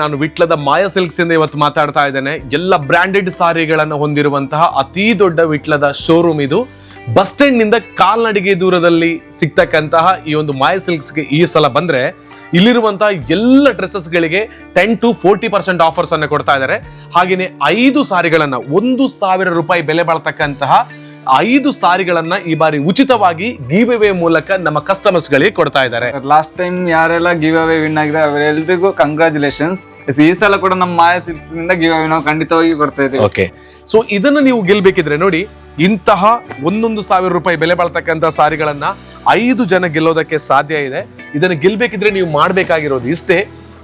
ನಾನು ವಿಟ್ಲದ ಮಾಯ ಸಿಲ್ಕ್ಸ್ ಇಂದ ಇವತ್ತು ಮಾತಾಡ್ತಾ ಇದ್ದೇನೆ. ಎಲ್ಲ ಬ್ರಾಂಡೆಡ್ ಸಾರಿಗಳನ್ನು ಹೊಂದಿರುವಂತಹ ಅತಿ ದೊಡ್ಡ ವಿಟ್ಲದ ಶೋರೂಮ್ ಇದು. ಬಸ್ ಸ್ಟ್ಯಾಂಡ್ನಿಂದ ಕಾಲ್ನಡಿಗೆ ದೂರದಲ್ಲಿ ಸಿಗ್ತಕ್ಕಂತಹ ಈ ಒಂದು ಮಾಯ ಸಿಲ್ಕ್ಸ್ಗೆ ಈ ಸಲ ಬಂದ್ರೆ ಇಲ್ಲಿರುವಂತಹ ಎಲ್ಲ ಡ್ರೆಸ್ಸಸ್ ಗಳಿಗೆ ten to forty percent offers ಅನ್ನು ಕೊಡ್ತಾ ಇದ್ದಾರೆ. ಹಾಗೆಯೇ ಐದು ಸಾರಿಗಳನ್ನ ಒಂದು ಸಾವಿರ ರೂಪಾಯಿ ಬೆಲೆ ಬಾಳ್ತಕ್ಕಂತಹ ಐದು ಸಾರಿಗಳನ್ನ ಈ ಬಾರಿ ಉಚಿತವಾಗಿ ಗಿವ್ ಅವೇ ಮೂಲಕ ನಮ್ಮ ಕಸ್ಟಮರ್ಸ್ ಗಳಿಗೆ ಕೊಡ್ತಾ ಇದ್ದಾರೆ. ಲಾಸ್ಟ್ ಟೈಮ್ ಯಾರೆಲ್ಲ ಗಿವ್ ಅವೇ ವಿನ್ ಆಗಿದೆ ಅವರೆಲ್ಲರಿಗೂ ಕಂಗ್ರಾಚುಲೇಷನ್ಸ್ ಈ ಸಲ ಕೂಡ ನಮ್ಮ ಮಾಯ ಸಿಲ್ಕ್ಸ್ನಿಂದ ಗಿವ್ ಅವೇ ನಾವು ಖಂಡಿತವಾಗಿ ಕೊಡ್ತಾ ಇದ್ದೀವಿ. ಓಕೆ ಸೊ ಇದನ್ನ ನೀವು ಗೆಲ್ಬೇಕಿದ್ರೆ ನೋಡಿ ಇಂತಹ ಒಂದೊಂದು ಸಾವಿರ ರೂಪಾಯಿ ಬೆಲೆ ಬಾಳ್ತಕ್ಕಂತ ಸಾರಿಗಳನ್ನ ಐದು ಜನ ಗೆಲ್ಲೋದಕ್ಕೆ ಸಾಧ್ಯ ಇದೆ. ಇದನ್ನು ಗೆಲ್ಬೇಕಿದ್ರೆ ನೀವು ಮಾಡಬೇಕಾಗಿರೋದು ಇಷ್ಟೇ.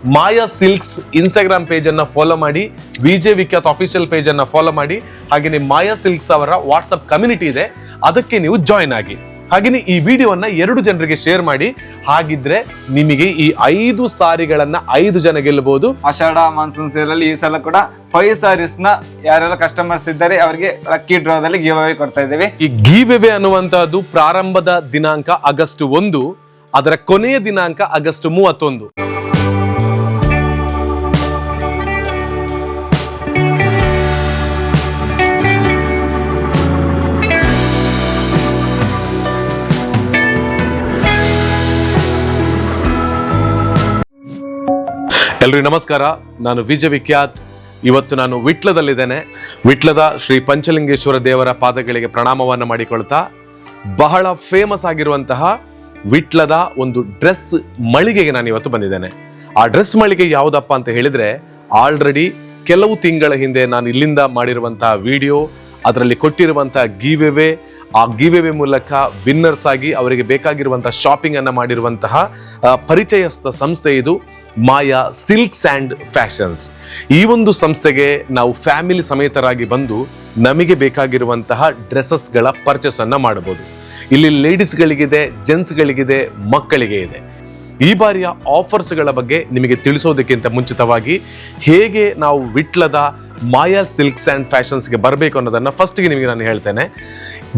ಮಾಯಾ ಸಿಲ್ಕ್ಸ್ ಇನ್ಸ್ಟಾಗ್ರಾಮ್ ಪೇಜ್ ಅನ್ನ ಫಾಲೋ ಮಾಡಿ ವಿಜೆ ವಿಖ್ಯಾತ್ ಅಫಿಷಿಯಲ್ ಪೇಜ್ ಅನ್ನ ಫಾಲೋ ಮಾಡಿ ಹಾಗೆಯೇ ಮಾಯಾ ಸಿಲ್ಕ್ಸ್ ಅವರ ವಾಟ್ಸಪ್ ಕಮ್ಯುನಿಟಿ ಇದೆ ಅದಕ್ಕೆ ನೀವು ಜಾಯಿನ್ ಆಗಿ. ಹಾಗೆಯೇ ಈ ವಿಡಿಯೋವನ್ನ ಎರಡು ಜನರಿಗೆ ಶೇರ್ ಮಾಡಿ ಹಾಗಿದ್ರೆ ನಿಮಗೆ ಈ ಐದು ಸಾರಿಗಳನ್ನ ಐದು ಜನ ಗೆಲ್ಲಬಹುದು. ಆಷಾಢ ಮಾನ್ಸೂನ್ ಸೇಲ್ ಅಲ್ಲಿ ಈ ಸಲ ಕೂಡ ಫೈವ್ ಸಾರೀಸ್ನ ಯಾರೆಲ್ಲ ಕಸ್ಟಮರ್ಸ್ ಇದ್ದಾರೆ ಅವರಿಗೆ ಲಕ್ಕಿ ಡ್ರಾದಲ್ಲಿ ಗಿವ್ ಅವೇ ಕೊಡ್ತಾ ಇದ್ದೇವೆ. ಈ ಗೀವೆವೆ ಅನ್ನುವಂತಹದ್ದು ಪ್ರಾರಂಭದ ದಿನಾಂಕ ಆಗಸ್ಟ್ ಒಂದು ಅದರ ಕೊನೆಯ ದಿನಾಂಕ ಆಗಸ್ಟ್ ಮೂವತ್ತೊಂದು. ಎಲ್ರಿಗೂ ನಮಸ್ಕಾರ. ನಾನು ವಿಜಯ ವಿಖ್ಯಾತ್. ಇವತ್ತು ನಾನು ವಿಟ್ಲದಲ್ಲಿದ್ದೇನೆ. ವಿಟ್ಲದ ಶ್ರೀ ಪಂಚಲಿಂಗೇಶ್ವರ ದೇವರ ಪಾದಗಳಿಗೆ ಪ್ರಣಾಮವನ್ನು ಮಾಡಿಕೊಳ್ತಾ, ಬಹಳ ಫೇಮಸ್ ಆಗಿರುವಂತಹ ವಿಟ್ಲದ ಒಂದು ಡ್ರೆಸ್ ಮಳಿಗೆಗೆ ನಾನು ಇವತ್ತು ಬಂದಿದ್ದೇನೆ. ಆ ಡ್ರೆಸ್ ಮಳಿಗೆ ಯಾವುದಪ್ಪ ಅಂತ ಹೇಳಿದ್ರೆ, ಆಲ್ರೆಡಿ ಕೆಲವು ತಿಂಗಳ ಹಿಂದೆ ನಾನು ಇಲ್ಲಿಂದ ಮಾಡಿರುವಂತಹ ವಿಡಿಯೋ, ಅದರಲ್ಲಿ ಕೊಟ್ಟಿರುವಂತಹ ಗಿವೆವೆ ಆ ಗಿವೆವೆ ಮೂಲಕ ವಿನ್ನರ್ಸ್ ಆಗಿ ಅವರಿಗೆ ಬೇಕಾಗಿರುವಂತಹ ಶಾಪಿಂಗ್ ಅನ್ನ ಮಾಡಿರುವಂತಹ ಪರಿಚಯಸ್ಥ ಸಂಸ್ಥೆ ಇದು. Maya silks and fashions. ಈ ಒಂದು ಸಂಸ್ಥೆಗೆ ನಾವು ಫ್ಯಾಮಿಲಿ ಸಮೇತರಾಗಿ ಬಂದು ನಮಗೆ ಬೇಕಾಗಿರುವಂತಹ ಡ್ರೆಸ್ಸಸ್ಗಳ ಪರ್ಚೇಸನ್ನು ಮಾಡಬಹುದು. ಇಲ್ಲಿ ಲೇಡೀಸ್ಗಳಿಗಿದೆ, ಜೆಂಟ್ಸ್ಗಳಿಗಿದೆ, ಮಕ್ಕಳಿಗೆ ಇದೆ. ಈ ಬಾರಿಯ ಆಫರ್ಸ್ಗಳ ಬಗ್ಗೆ ನಿಮಗೆ ತಿಳಿಸೋದಕ್ಕಿಂತ ಮುಂಚಿತವಾಗಿ ಹೇಗೆ ನಾವು ವಿಟ್ಲದ ಮಾಯಾ ಸಿಲ್ಕ್ಸ್ ಆ್ಯಂಡ್ ಫ್ಯಾಷನ್ಸ್ಗೆ ಬರಬೇಕು ಅನ್ನೋದನ್ನು ಫಸ್ಟ್ಗೆ ನಿಮಗೆ ನಾನು ಹೇಳ್ತೇನೆ.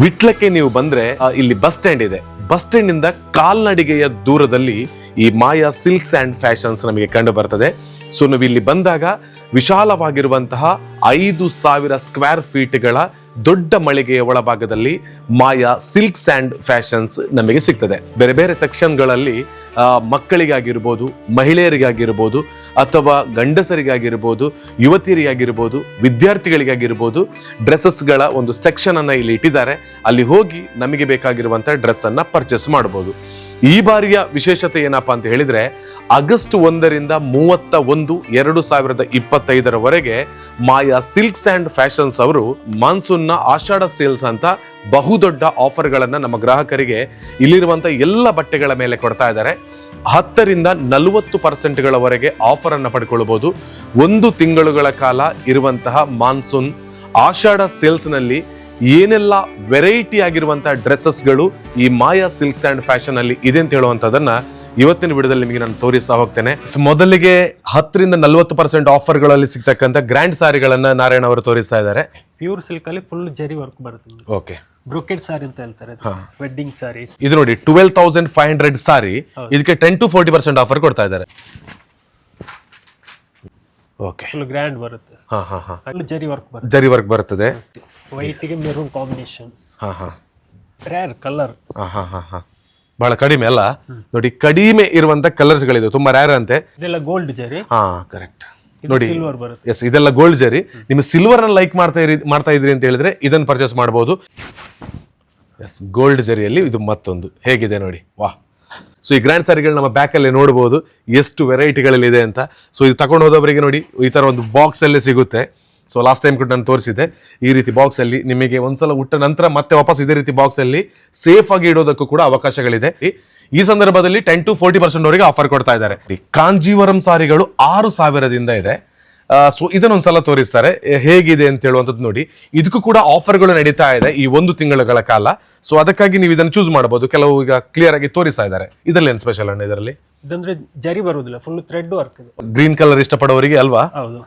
ವಿಟ್ಲಕ್ಕೆ ನೀವು ಬಂದರೆ ಇಲ್ಲಿ ಬಸ್ ಸ್ಟ್ಯಾಂಡ್ ಇದೆ. ಬಸ್ ಸ್ಟ್ಯಾಂಡಿಂದ ಕಾಲ್ನಡಿಗೆಯ ದೂರದಲ್ಲಿ ಈ ಮಾಯಾ ಸಿಲ್ಕ್ಸ್ ಆ್ಯಂಡ್ ಫ್ಯಾಷನ್ಸ್ ನಮಗೆ ಕಂಡು ಬರ್ತದೆ. ಸೊ ನಾವು ಇಲ್ಲಿ ಬಂದಾಗ ವಿಶಾಲವಾಗಿರುವಂತಹ ಐದು ಸಾವಿರ ಸ್ಕ್ವೇರ್ ಫೀಟ್ಗಳ ದೊಡ್ಡ ಮಳಿಗೆಯ ಒಳಭಾಗದಲ್ಲಿ ಮಾಯಾ ಸಿಲ್ಕ್ಸ್ ಆ್ಯಂಡ್ ಫ್ಯಾಷನ್ಸ್ ನಮಗೆ ಸಿಗ್ತದೆ. ಬೇರೆ ಬೇರೆ ಸೆಕ್ಷನ್ಗಳಲ್ಲಿ ಮಕ್ಕಳಿಗಾಗಿರ್ಬೋದು, ಮಹಿಳೆಯರಿಗಾಗಿರ್ಬೋದು, ಅಥವಾ ಗಂಡಸರಿಗಾಗಿರ್ಬೋದು, ಯುವತಿಯರಿಗಾಗಿರ್ಬೋದು, ವಿದ್ಯಾರ್ಥಿಗಳಿಗಾಗಿರ್ಬೋದು, ಡ್ರೆಸ್ಸಸ್ಗಳ ಒಂದು ಸೆಕ್ಷನನ್ನು ಇಲ್ಲಿ ಇಟ್ಟಿದ್ದಾರೆ. ಅಲ್ಲಿ ಹೋಗಿ ನಮಗೆ ಬೇಕಾಗಿರುವಂಥ ಡ್ರೆಸ್ಸನ್ನು ಪರ್ಚೇಸ್ ಮಾಡಬಹುದು ಈ ಬಾರಿಯ ವಿಶೇಷತೆ ಏನಪ್ಪಾ ಅಂತ ಹೇಳಿದ್ರೆ, ಆಗಸ್ಟ್ ಒಂದರಿಂದ ಮೂವತ್ತ ಒಂದು ಎರಡು ಸಾವಿರದ ಇಪ್ಪತ್ತೈದರವರೆಗೆ ಮಾಯಾ ಸಿಲ್ಕ್ಸ್ ಅಂಡ್ ಫ್ಯಾಷನ್ಸ್ ಅವರು ಮಾನ್ಸೂನ್ನ ಆಷಾಢ ಸೇಲ್ಸ್ ಅಂತ ಬಹುದೊಡ್ಡ ಆಫರ್ಗಳನ್ನು ನಮ್ಮ ಗ್ರಾಹಕರಿಗೆ ಇಲ್ಲಿರುವಂತ ಎಲ್ಲ ಬಟ್ಟೆಗಳ ಮೇಲೆ ಕೊಡ್ತಾ ಇದ್ದಾರೆ. ಹತ್ತರಿಂದ ನಲವತ್ತು ಪರ್ಸೆಂಟ್ಗಳವರೆಗೆ ಆಫರ್ ಅನ್ನ ಪಡ್ಕೊಳ್ಬಹುದು ಒಂದು ತಿಂಗಳುಗಳ ಕಾಲ ಇರುವಂತಹ ಮಾನ್ಸೂನ್ ಆಷಾಢ ಸೇಲ್ಸ್ನಲ್ಲಿ ಏನೆಲ್ಲ ವೆರೈಟಿ ಆಗಿರುವಂತಹ ಡ್ರೆಸ್ಸಸ್ಗಳು ಈ ಮಾಯಾ ಸಿಲ್ಕ್ಸ್ ಅಂಡ್ ಫ್ಯಾಷನ್ ಅಲ್ಲಿ ಇದೆ ಅಂತ ಹೇಳುವಂತದನ್ನ ಇವತ್ತಿನ ವಿಡಿಯೋದಲ್ಲಿ ನಿಮಗೆ ನಾನು ತೋರಿಸ್ತಾ ಹೋಗ್ತೇನೆ. ಮೊದಲಿಗೆ ಹತ್ತರಿಂದ ನಲ್ವತ್ತು ಪರ್ಸೆಂಟ್ ಆಫರ್ಗಳಲ್ಲಿ ಸಿಗ್ತಕ್ಕಂಥ ಗ್ರ್ಯಾಂಡ್ ಸಾರಿಗಳನ್ನ ನಾರಾಯಣ ಅವರು ತೋರಿಸ್ತಾ ಇದ್ದಾರೆ. ಪ್ಯೂರ್ ಸಿಲ್ಕ್ ಅಲ್ಲಿ ಫುಲ್ ಜರಿ ವರ್ಕ್ ಬರುತ್ತೆ ಓಕೆ ಬ್ರೋಕೆಟ್ ಸಾರಿ ಅಂತ ಹೇಳ್ತಾರೆ. ವೆಡ್ಡಿಂಗ್ ಸಾರಿ ಇದು ನೋಡಿ twelve thousand five hundred sari ಇದಕ್ಕೆ ten to forty percent offer ಕೊಡ್ತಾ ಇದ್ದಾರೆ. ಓಕೆ ಫುಲ್ ಗ್ರ್ಯಾಂಡ್ ಬರುತ್ತೆ. ಹಾ ಹಾ ಹಾ. ಫುಲ್ ಜರಿ ವರ್ಕ್ ಬರುತ್ತೆ. ಜರಿ ವರ್ಕ್ ಬರ್ತದೆ. ವೈಟ್ಗೆ ಮೆರೂನ್ ಕಾಂಬಿನೇಷನ್ ಹಾ ಹಾ. ರೇರ್ ಕಲರ್ ಹಾ ಹಾ ಹಾ ಹಾ. ಬಹಳ ಕಡಿಮೆ ಅಲ್ಲ? ನೋಡಿ ಕಡಿಮೆ ಇರುವಂತ ಕಲರ್ಸ್ ಗಳಿದೆ. ತುಂಬಾ ರೇರ್ ಅಂತೆ. ಇದೆಲ್ಲ ಗೋಲ್ಡ್ ಜರಿ ಹಾ ಕರೆಕ್ಟ್ ನೋಡಿ ಸಿಲ್ವರ್ ಬರುತ್ತೆ. ಎಸ್ ಇದೆಲ್ಲ ಗೋಲ್ಡ್ ಜರಿ ನಿಮ್ಮ ಸಿಲ್ವರ್ ಅನ್ನ ಲೈಕ್ ಮಾಡ್ತಾ ಇರಿ ಮಾಡ್ತಾ ಇದ್ರಿ ಅಂತ ಹೇಳಿದ್ರೆ ಇದನ್ನ ಪರ್ಚೇಸ್ ಮಾಡಬಹುದು ಎಸ್ ಗೋಲ್ಡ್ ಜರಿಯಲ್ಲಿ ಇದು ಮತ್ತೊಂದು. ಹೇಗಿದೆ ನೋಡಿ? ವಾ ಸೊ ಈ ಗ್ರ್ಯಾಂಡ್ ಸ್ಯಾರಿಗಳು ನಮ್ಮ ಬ್ಯಾಕಲ್ಲಿ ನೋಡ್ಬೋದು. ಎಷ್ಟು ವೆರೈಟಿಗಳಲ್ಲಿದೆ ಅಂತ. ಸೊ ಇದು ತಗೊಂಡು ಹೋದವರಿಗೆ ನೋಡಿ, ಈ ಥರ ಒಂದು ಬಾಕ್ಸಲ್ಲೇ ಸಿಗುತ್ತೆ. ಸೊ ಲಾಸ್ಟ್ ಟೈಮ್ ಕೂಡ ನಾನು ತೋರಿಸಿದೆ ಈ ರೀತಿ ಬಾಕ್ಸಲ್ಲಿ ನಿಮಗೆ ಒಂದ್ಸಲ ಉಟ್ಟ ನಂತರ ಮತ್ತೆ ವಾಪಸ್ ಇದೇ ರೀತಿ ಬಾಕ್ಸಲ್ಲಿ ಸೇಫ್ ಆಗಿ ಇಡೋದಕ್ಕೂ ಕೂಡ ಅವಕಾಶಗಳಿದೆ. ಈ- ಸಂದರ್ಭದಲ್ಲಿ ಟೆನ್ ಟು ಫೋರ್ಟಿ ಪರ್ಸೆಂಟ್ ಅವರಿಗೆ ಆಫರ್ ಕೊಡ್ತಾ ಇದ್ದಾರೆ. ಕಾಂಜೀವರಂ ಸಾರಿಗಳು ಆರು ಸಾವಿರದಿಂದ ಇದೆ. ಸೊ ಇದನ್ನೊಂದ್ಸಲ ತೋರಿಸ್ತಾರೆ. ಹೇಗಿದೆ ಅಂತ ಹೇಳುವಂಥದ್ದು ನೋಡಿ. ಇದಕ್ಕೂ ಕೂಡ ಆಫರ್ಗಳು ನಡೀತಾ ಇದೆ ಈ ಒಂದು ತಿಂಗಳುಗಳ ಕಾಲ. ಸೊ ಅದಕ್ಕಾಗಿ ನೀವು ಇದನ್ನು ಚೂಸ್ ಮಾಡಬಹುದು. ಕೆಲವು ಈಗ ಕ್ಲಿಯರ್ ಆಗಿ ತೋರಿಸ್ತಾ ಇದ್ದಾರೆ. ಇದರಲ್ಲಿ ಏನು ಸ್ಪೆಷಲ್ ಅಣ್ಣ ಇದರಲ್ಲಿ? ಇದಂದ್ರೆ ಜರಿ ಬರುವುದಿಲ್ಲ full thread work green colour ಇಷ್ಟಪಡೋರಿಗೆ ಅಲ್ವಾ? ಹೌದು.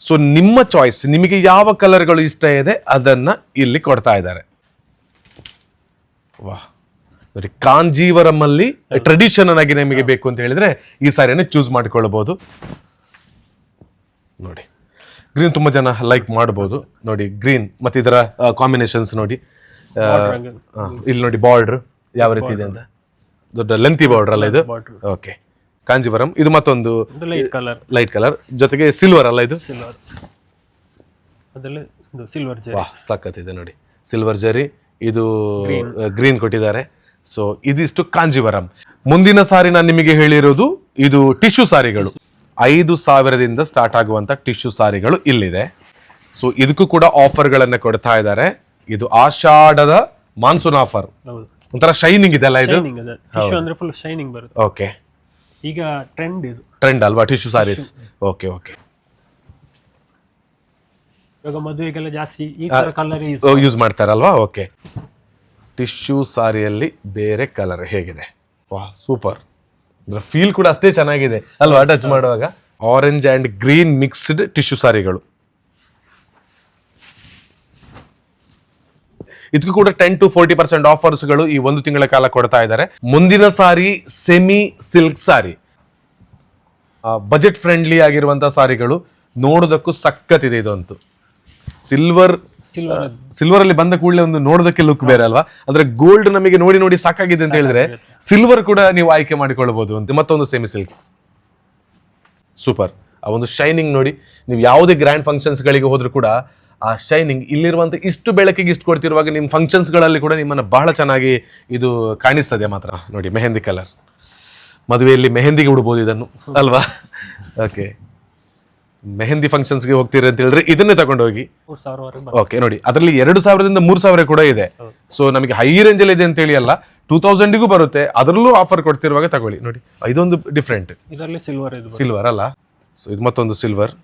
ಸೊ ನಿಮ್ಮ ಚಾಯ್ಸ್ ನಿಮಗೆ ಯಾವ ಕಲರ್ಗಳು ಇಷ್ಟ ಇದೆ ಅದನ್ನ ಇಲ್ಲಿ ಕೊಡ್ತಾ ಇದ್ದಾರೆ. ವಾಹ್. ನೋಡಿ ಕಾಂಜೀವರಮ್ಮಲ್ಲಿ ಟ್ರೆಡಿಷನಲ್ ಆಗಿ ನಿಮಗೆ ಬೇಕು ಅಂತ ಹೇಳಿದ್ರೆ ಈ ಸಾರಿಯನ್ನು ಚೂಸ್ ಮಾಡಿಕೊಳ್ಳಬಹುದು. ನೋಡಿ. ಗ್ರೀನ್ ತುಂಬಾ ಜನ ಲೈಕ್ ಮಾಡ್ಬೋದು. ನೋಡಿ ಗ್ರೀನ್ ಮತ್ತೆ ಇದರ ಕಾಂಬಿನೇಷನ್ಸ್ ನೋಡಿ. ಇಲ್ಲಿ ನೋಡಿ ಬಾರ್ಡರ್ ಯಾವ ರೀತಿ ಇದೆ ಅಂತ. ದೊಡ್ಡ ಲೆಂತಿ ಬಾರ್ಡರ್ ಅಲ್ಲ ಇದು? ಓಕೆ ಕಾಂಜಿವರಂ ಇದು ಮತ್ತೊಂದು ಲೈಟ್ ಕಲರ್ ಲೈಟ್ ಕಲರ್ ಜೊತೆಗೆ ಸಿಲ್ವರ್ ಅಲ್ಲ ಇದು? ಸಿಲ್ವರ್ ಇದು ವಾಹ್ ಸಖತ್ತಿದೆ ನೋಡಿ. ಸಿಲ್ವರ್ ಜರಿ ಇದು ಗ್ರೀನ್ ಕೊಟ್ಟಿದ್ದಾರೆ. ಸೊ ಇದಿಷ್ಟು ಕಾಂಜಿವರಂ. ಮುಂದಿನ ಸಾರಿ ನಾನು ನಿಮಗೆ ಹೇಳಿರೋದು ಇದು ಟಿಶ್ಯೂ ಸಾರಿಗಳು. ಐದು ಸಾವಿರದಿಂದ ಸ್ಟಾರ್ಟ್ ಆಗುವಂತ ಟಿಶ್ಯೂ ಸಾರಿಗಳು ಇಲ್ಲಿದೆ. ಸೊ ಇದಕ್ಕೂ ಕೂಡ ಆಫರ್ಗಳನ್ನ ಕೊಡ್ತಾ ಇದ್ದಾರೆ. ಇದು ಆಷಾಢದ ಮಾನ್ಸೂನ್ ಆಫರ್. ಒಂಥರ ಶೈನಿಂಗ್ ಇದೆ ಅಲ್ಲ ಇದು? ಶೈನಿಂಗ್ ಅದ. ಟಿಶ್ಯೂ ಅಂದ್ರೆ ಫುಲ್ ಶೈನಿಂಗ್ ಬರುತ್ತೆ. ಓಕೆ ಈಗ ಟ್ರೆಂಡ್ ಇದು. ಟ್ರೆಂಡ್ ಅಲ್ವಾ ಟಿಶ್ಯೂ ಸಾರೀಸ್? ಓಕೆ ಓಕೆ ಇವಾಗ ಮದುವೆಗೆಲ್ಲ ಜಾಸ್ತಿ ಈ ತರ ಕಲರ್ ಯೂಸ್ ಯೂಸ್ ಮಾಡ್ತಾರಲ್ವಾ? ಓಕೆ ಟಿಶ್ಯೂ ಸಾರಿಯಲ್ಲಿ ಬೇರೆ ಕಲರ್ ಹೇಗಿದೆ. ವಾಹ್ ಸೂಪರ್ ಫೀಲ್ ಕೂಡ ಅಷ್ಟೇ ಚೆನ್ನಾಗಿದೆ. ಅಲ್ವಾ ಟಚ್ ಮಾಡುವಾಗ? Orange and green mixed tissue ಸಾರಿಗಳು. ಇದಕ್ಕೂ ಕೂಡ ಟೆನ್ ಟು ಫೋರ್ಟಿ ಪರ್ಸೆಂಟ್ ಆಫರ್ಸ್ಗಳು ಈ ಒಂದು ತಿಂಗಳ ಕಾಲ ಕೊಡ್ತಾ ಇದ್ದಾರೆ. ಮುಂದಿನ ಸಾರಿ semi silk sari. Budget friendly ಆಗಿರುವಂತಹ ಸಾರಿಗಳು ನೋಡೋದಕ್ಕೂ ಸಕ್ಕತ್ತಿದೆ ಇದಂತೂ. ಸಿಲ್ವರ್ ಸಿಲ್ವರ್ ಅಲ್ಲಿ. ಬಂದ ಕೂಡಲೇ ಒಂದು ನೋಡೋದಕ್ಕೆ ಲುಕ್ ಬೇರೆ ಅಲ್ವಾ? ಆದ್ರೆ ಗೋಲ್ಡ್ ನಮಗೆ ನೋಡಿ ನೋಡಿ ಸಾಕಾಗಿದೆ ಅಂತ ಹೇಳಿದ್ರೆ ಸಿಲ್ವರ್ ಕೂಡ ನೀವು ಆಯ್ಕೆ ಮಾಡಿಕೊಳ್ಳಬಹುದು ಅಂತ. ಮತ್ತೊಂದು ಸೆಮಿ ಸಿಲ್ಕ್ಸ್ ಸೂಪರ್ ಆ ಒಂದು ಶೈನಿಂಗ್ ನೋಡಿ ನೀವು ಯಾವುದೇ ಗ್ರ್ಯಾಂಡ್ ಫಂಕ್ಷನ್ಸ್ ಗಳಿಗೆ ಹೋದ್ರು ಕೂಡ ಆ ಶೈನಿಂಗ್ ಇಲ್ಲಿರುವಂತ ಇಷ್ಟು ಬೆಳಕಿಗೆ ಇಷ್ಟು ಕೊಡ್ತಿರುವಾಗ ನಿಮ್ಮ ಫಂಕ್ಷನ್ಸ್ಗಳಲ್ಲಿ ಕೂಡ ನಿಮ್ಮನ್ನ ಬಹಳ ಚೆನ್ನಾಗಿ ಇದು ಕಾಣಿಸ್ತದೆ ಮಾತ್ರ. ನೋಡಿ ಮೆಹಂದಿ ಕಲರ್ ಮದುವೆಯಲ್ಲಿ ಮೆಹಂದಿಗೆ ಉಡ್ಬೋದು ಇದನ್ನು. ಅಲ್ವಾ? ಓಕೆ ಮೆಹಂದಿ ಫಂಕ್ಷನ್ಸ್ಗೆ ಹೋಗ್ತೀರಿ ಅಂತ ಹೇಳಿದ್ರೆ ಇದನ್ನೇ ತಗೊಂಡು ಹೋಗಿ ಮೂರು ಸಾವಿರವರೆಗೆ ಓಕೆ ನೋಡಿ. ಅದರಲ್ಲಿ ಎರಡು ಸಾವಿರದಿಂದ ಮೂರು ಸಾವಿರ ಕೂಡ ಇದೆ. ಸೊ ನಮಗೆ ಹೈ ರೇಂಜ್ ಅಲ್ಲಿ ಇದೆ ಅಂತ ಹೇಳಿ ಅಲ್ಲ ಟೂ ತೌಸಂಡಿಗೂ ಬರುತ್ತೆ. ಅದರಲ್ಲೂ ಆಫರ್ ಕೊಡ್ತಿರುವಾಗ ತಗೊಳ್ಳಿ. ನೋಡಿ ಇದೊಂದು ಡಿಫ್ರೆಂಟ್ ಇದರಲ್ಲಿ ಸಿಲ್ವರ್ ಇದು ಬರುತ್ತೆ. ಸಿಲ್ವರ್ ಅಲ್ಲ? ಸೊ ಇದು ಮತ್ತೊಂದು ಸಿಲ್ವರ್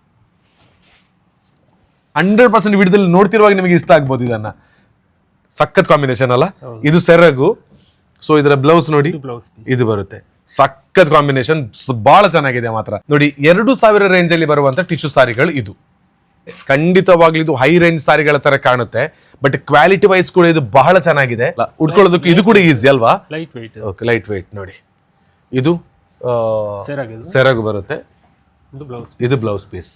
ಹಂಡ್ರೆಡ್ ಪರ್ಸೆಂಟ್ ವಿಡಿಯೋದಲ್ಲಿ ನೋಡ್ತಿರುವಾಗ ನಿಮಗೆ ಇಷ್ಟ ಆಗ್ಬೋದು ಇದನ್ನ. ಸಖತ್ ಕಾಂಬಿನೇಷನ್ ಅಲ್ಲ? ಇದು ಸೆರಗು. ಸೊ ಇದರ ಬ್ಲೌಸ್ ನೋಡಿ. ಇದು ಬ್ಲೌಸ್ ಇದು ಬರುತ್ತೆ. ಸಖತ್ ಕಾಂಬಿನೇಷನ್ ಬಹಳ ಚೆನ್ನಾಗಿದೆ ಮಾತ್ರ. ನೋಡಿ ಎರಡು ಸಾವಿರ ರೇಂಜ್ ಅಲ್ಲಿ ಬರುವಂತ ಟಿಶ್ಯೂ ಸಾರಿಗಳು ಇದು. ಖಂಡಿತವಾಗ್ಲೂ ಇದು ಹೈ ರೇಂಜ್ ಸಾರಿಗಳ ತರ ಕಾಣುತ್ತೆ. ಬಟ್ ಕ್ವಾಲಿಟಿ ವೈಸ್ ಕೂಡ ಇದು ಬಹಳ ಚೆನ್ನಾಗಿದೆ. ಉಟ್ಕೊಳ್ಳೋದಕ್ಕೆ ಇದು ಕೂಡ ಈಸಿ ಅಲ್ವಾ? Light weight okay light weight ನೋಡಿ. ಇದು ಸೆರಗ್. ಸೆರಗು ಬರುತ್ತೆ. ಇದು blouse piece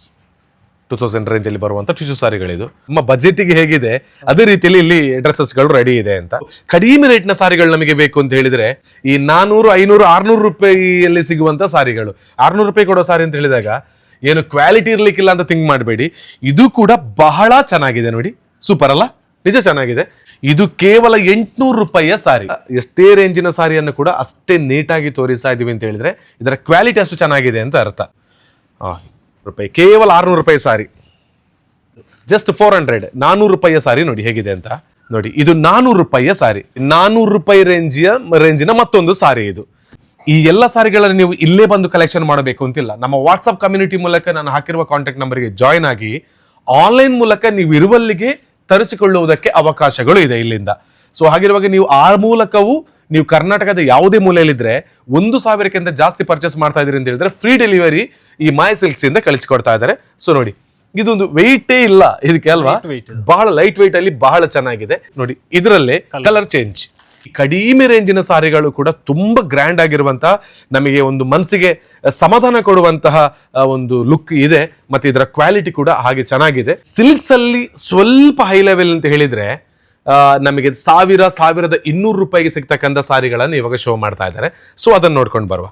two thousand range ಅಲ್ಲಿ ಬರುವಂತ ಟಿಶ್ಯೂ ಸಾರಿಗಳಿದು. ನಮ್ಮ ಬಜೆಟ್ಗೆ ಹೇಗಿದೆ, ಅದೇ ರೀತಿಯಲ್ಲಿ ಇಲ್ಲಿ ಡ್ರೆಸ್ಸಸ್ಗಳು ರೆಡಿ ಇದೆ ಅಂತ. ಕಡಿಮೆ ರೇಟ್ನ ಸಾರಿಗಳು ನಮಗೆ ಬೇಕು ಅಂತ ಹೇಳಿದ್ರೆ, ಈ ನಾನೂರು, ಐನೂರು, ಆರ್ನೂರು ರೂಪಾಯಿಯಲ್ಲಿ ಸಿಗುವಂತ ಸಾರಿಗಳು. ಆರ್ನೂರು ರೂಪಾಯಿ ಕೊಡೋ ಸಾರಿ ಅಂತ ಹೇಳಿದಾಗ, ಏನು ಕ್ವಾಲಿಟಿ ಇರ್ಲಿಕ್ಕಿಲ್ಲ ಅಂತ ಥಿಂಕ್ ಮಾಡಬೇಡಿ. ಇದು ಕೂಡ ಬಹಳ ಚೆನ್ನಾಗಿದೆ ನೋಡಿ. ಸೂಪರ್ ಅಲ್ಲ? ನಿಜ ಚೆನ್ನಾಗಿದೆ. ಇದು ಕೇವಲ ಎಂಟುನೂರು ರೂಪಾಯಿಯ ಸಾರಿ. ಎಷ್ಟೇ ರೇಂಜಿನ ಸಾರಿಯನ್ನು ಕೂಡ ಅಷ್ಟೇ ನೀಟಾಗಿ ತೋರಿಸ್ತಾ ಇದೀವಿ ಅಂತ ಹೇಳಿದ್ರೆ, ಇದರ ಕ್ವಾಲಿಟಿ ಅಷ್ಟು ಚೆನ್ನಾಗಿದೆ ಅಂತ ಅರ್ಥ. ರೂಪಾಯಿ, ಕೇವಲ ಆರುನೂರು ರೂಪಾಯಿ ಸಾರಿ. ಜಸ್ಟ್ ಫೋರ್ ಹಂಡ್ರೆಡ್ ನಾನೂರು ರೂಪಾಯಿಯ ಸಾರಿ ನೋಡಿ ಹೇಗಿದೆ ಅಂತ. ನೋಡಿ, ಇದು ನಾನ್ನೂರು ರೂಪಾಯಿಯ ಸಾರಿ. ನಾನೂರು ರೂಪಾಯಿ ರೇಂಜಿಯ, ರೇಂಜಿನ ಮತ್ತೊಂದು ಸಾರಿ ಇದು. ಈ ಎಲ್ಲ ಸಾರಿಗಳನ್ನು ನೀವು ಇಲ್ಲೇ ಬಂದು ಕಲೆಕ್ಷನ್ ಮಾಡಬೇಕು ಅಂತಿಲ್ಲ. ನಮ್ಮ ವಾಟ್ಸಪ್ ಕಮ್ಯುನಿಟಿ ಮೂಲಕ ನಾನು ಹಾಕಿರುವ ಕಾಂಟ್ಯಾಕ್ಟ್ ನಂಬರ್ಗೆ ಜಾಯ್ನ್ ಆಗಿ ಆನ್ಲೈನ್ ಮೂಲಕ ನೀವು ಇರುವಲ್ಲಿಗೆ ತರಿಸಿಕೊಳ್ಳುವುದಕ್ಕೆ ಅವಕಾಶಗಳು ಇದೆ ಇಲ್ಲಿಂದ. ಸೊ ಹಾಗಿರುವಾಗ ನೀವು ಆ ಮೂಲಕವೂ ನೀವು ಕರ್ನಾಟಕದ ಯಾವುದೇ ಮೂಲೆಯಲ್ಲಿದ್ರೆ ಒಂದು ಸಾವಿರಕ್ಕಿಂತ ಜಾಸ್ತಿ ಪರ್ಚೇಸ್ ಮಾಡ್ತಾ ಇದ್ದೀರಿ ಅಂತ ಹೇಳಿದ್ರೆ ಫ್ರೀ ಡೆಲಿವರಿ ಈ ಮಾಯ ಸಿಲ್ಕ್ಸ್ ಇಂದ ಕಳಿಸಿಕೊಡ್ತಾ ಇದ್ದಾರೆ. ಸೊ ನೋಡಿ ಇದೊಂದು ವೆಯ್ಟೇ ಇಲ್ಲ ಇದಕ್ಕೆ ಅಲ್ವಾ? ಬಹಳ ಲೈಟ್ ವೆಯ್ಟ್ ಅಲ್ಲಿ ಬಹಳ ಚೆನ್ನಾಗಿದೆ. ನೋಡಿ ಇದರಲ್ಲೇ ಕಲರ್ ಚೇಂಜ್ ಕಡಿಮೆ ರೇಂಜಿನ ಸಾರಿಗಳು ಕೂಡ ತುಂಬಾ ಗ್ರ್ಯಾಂಡ್ ಆಗಿರುವಂತಹ ನಮಗೆ ಒಂದು ಮನಸ್ಸಿಗೆ ಸಮಾಧಾನ ಕೊಡುವಂತಹ ಒಂದು ಲುಕ್ ಇದೆ. ಮತ್ತೆ ಇದರ ಕ್ವಾಲಿಟಿ ಕೂಡ ಹಾಗೆ ಚೆನ್ನಾಗಿದೆ. ಸಿಲ್ಕ್ಸ್ ಅಲ್ಲಿ ಸ್ವಲ್ಪ ಹೈ ಲೆವೆಲ್ ಅಂತ ಹೇಳಿದ್ರೆ ನಮಗೆ ಸಾವಿರ ಸಾವಿರದ ಇನ್ನೂರು ರೂಪಾಯಿಗೆ ಸಿಗ್ತಕ್ಕಂಥ ಸಾರಿಗಳನ್ನು ಇವಾಗ ಶೋ ಮಾಡ್ತಾ ಇದ್ದಾರೆ. ಸೊ ಅದನ್ನ ನೋಡ್ಕೊಂಡು ಬರುವ.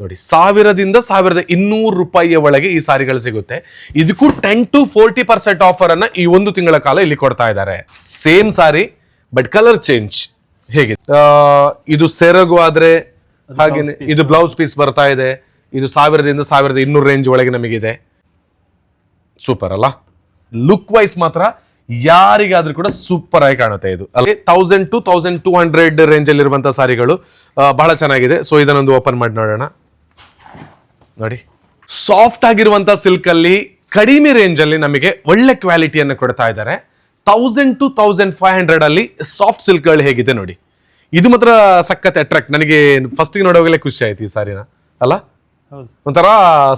ನೋಡಿ ಸಾವಿರದಿಂದ ಸಾವಿರದ ಇನ್ನೂರು ರೂಪಾಯಿಯ ಒಳಗೆ ಈ ಸಾರಿಗಳು ಸಿಗುತ್ತೆ. ಇದಕ್ಕೂ ten to forty percent offer ಅನ್ನ ಈ ಒಂದು ತಿಂಗಳ ಕಾಲ ಇಲ್ಲಿ ಕೊಡ್ತಾ ಇದ್ದಾರೆ. Same sari but colour change ಹೇಗೆ? ಆ, ಇದು ಸೆರಗು ಆದ್ರೆ ಹಾಗೇನೆ ಇದು ಬ್ಲೌಸ್ ಪೀಸ್ ಬರ್ತಾ ಇದೆ. ಇದು ಸಾವಿರದಿಂದ ಸಾವಿರದ ಇನ್ನೂರು ರೇಂಜ್ ಒಳಗೆ ನಮಗಿದೆ. ಸೂಪರ್ ಅಲ್ಲ? ಲುಕ್ ವೈಸ್ ಮಾತ್ರ ಯಾರಿಗಾದ್ರೂ ಕೂಡ ಸೂಪರ್ ಆಗಿ ಕಾಣುತ್ತೆ ಇದು. ಅಲ್ಲೇ thousand to thousand two hundred range ಅಲ್ಲಿ ಇರುವಂತಹ ಸಾರಿಗಳು ಬಹಳ ಚೆನ್ನಾಗಿದೆ. ಸೊ ಇದನ್ನೊಂದು ಓಪನ್ ಮಾಡಿ ನೋಡೋಣ. ನೋಡಿ. ಸಾಫ್ಟ್ ಆಗಿರುವಂತಹ ಸಿಲ್ಕ್ ಅಲ್ಲಿ ಕಡಿಮೆ ರೇಂಜ್ ಅಲ್ಲಿ ನಮಗೆ ಒಳ್ಳೆ ಕ್ವಾಲಿಟಿಯನ್ನು ಕೊಡ್ತಾ ಇದ್ದಾರೆ. Thousand to thousand five hundred ಅಲ್ಲಿ ಸಾಫ್ಟ್ ಸಿಲ್ಕ್ಗಳು ಹೇಗಿದೆ ನೋಡಿ. ಇದು ಮಾತ್ರ ಸಖತ್ ಅಟ್ರಾಕ್ಟ್ ನನಗೆ ಫಸ್ಟಿಗೆ ನೋಡೋವಾಗಲೇ ಖುಷಿ ಆಯ್ತು ಈ ಸಾರಿನ. ಅಲ್ಲ? ಒಂಥರ